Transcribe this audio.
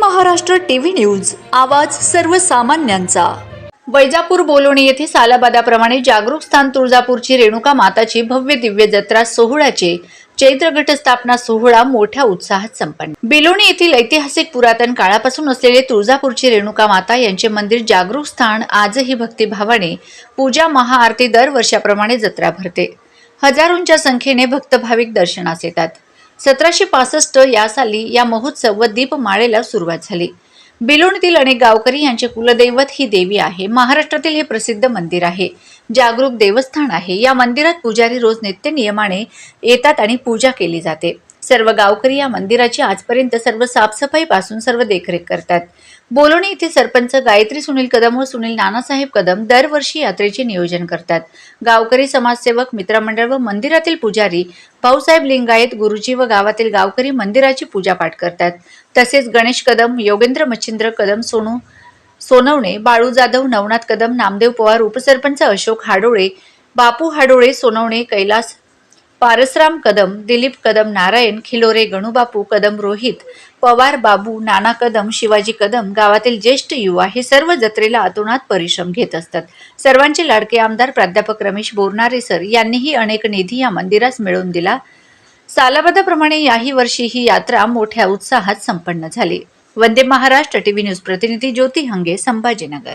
Maharashtra TV news आवाज सर्वसामान्यांचा. वैजापूर बोलोणी येथे सालाबादाप्रमाणे जागरूक स्थान तुळजापूरची रेणुका माताची भव्य दिव्य जत्रा सोहळ्याचे चैत्र घटस्थापना सोहळा मोठ्या उत्साहात संपन्न. बिलोणी येथील ऐतिहासिक पुरातन काळापासून असलेले तुळजापूरची रेणुका माता यांचे मंदिर जागरूक स्थान आजही भक्तिभावाने पूजा महाआरती दरवर्षाप्रमाणे जत्रा भरते. हजारोंच्या संख्येने भक्त भाविक दर्शनास येतात. सतराशे पासष्ट या साली या महोत्सव व दीपमाळेला सुरुवात झाली. बिलोणीतील अनेक गावकरी यांचे कुलदैवत ही देवी आहे. महाराष्ट्रातील हे प्रसिद्ध मंदिर आहे. जागरूक देवस्थान आहे. या मंदिरात पुजारी रोज नित्य नियमाने येतात आणि पूजा केली जाते. सर्व गावकरी या मंदिराची आजपर्यंत सर्व साफसफाईपासून सर्व देखरेख करतात. बोलोणी येथे सरपंच गायत्री सुनील कदम व सुनील नानासाहेब कदम दरवर्षी यात्रेचे नियोजन करतात. गावकरी समाजसेवक मित्रमंडळ व मंदिरातील पुजारी भाऊसाहेब लिंगायत गुरुजी व गावातील गावकरी मंदिराची पूजापाठ करतात. तसेच गणेश कदम योगेंद्र मच्छिंद्र कदम सोनू सोनवणे बाळू जाधव नवनाथ कदम नामदेव पवार उपसरपंच अशोक हाडोळे बापू हाडोळे सोनवणे कैलास पारसराम कदम दिलीप कदम नारायण खिलोरे गणूबापू कदम रोहित पवार बाबू नाना कदम शिवाजी कदम गावातील ज्येष्ठ युवा हे सर्व जत्रेला अतोनात परिश्रम घेत असतात सर्वांचे लाडके आमदार प्राध्यापक रमेश बोरनारे सर यांनीही अनेक निधी या मंदिरास मिळवून दिला सालाबादाप्रमाणे याही वर्षी ही यात्रा मोठ्या उत्साहात संपन्न झाली वंदे महाराष्ट्र टीव्ही न्यूज प्रतिनिधी ज्योती हंगे संभाजीनगर